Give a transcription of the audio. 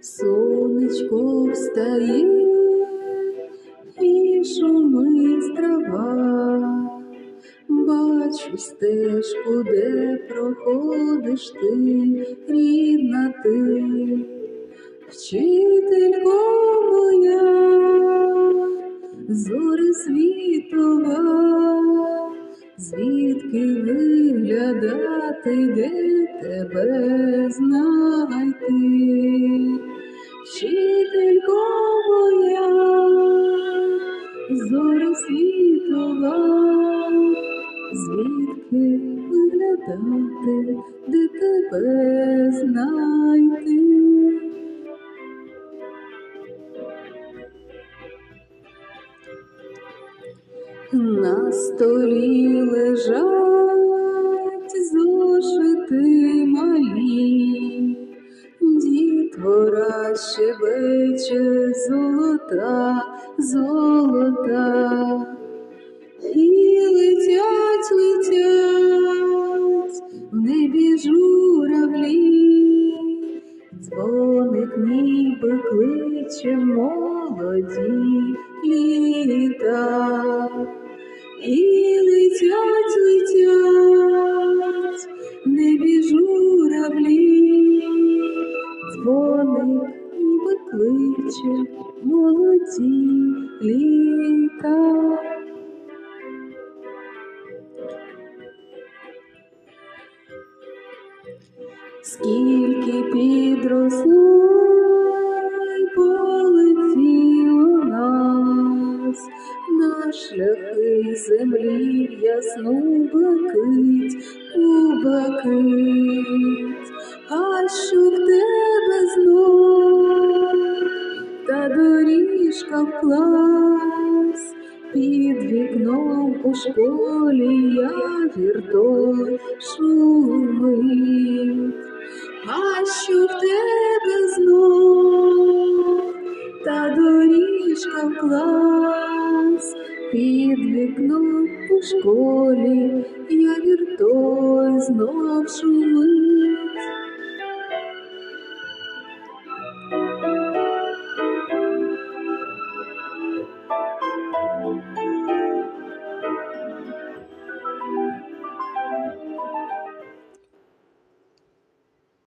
Сонечко встає і шумить трава, бачу стежку, де проходиш ти, рідна ти, вчителько моя, зори світова, звідки виглядати, де тебе знайти. Вчителько моя, зоря світова, звідки виглядати, де тебе знайти? На столі лежать зошити малі, дітвора щебече золота, золота, і дзвоник ніби кличе молоді літа. І летять, летять в небі журавлі, дзвоник ніби кличе молоді літа. Скільки підросло й полетіло нас на шляхи землі в ясну блакить, у блакить, а що в тебе знов та доріжка в під вікном у школі явір той шумить, а що в тебе знов та доріжка в клас, під вікном у школі я той знов шумить.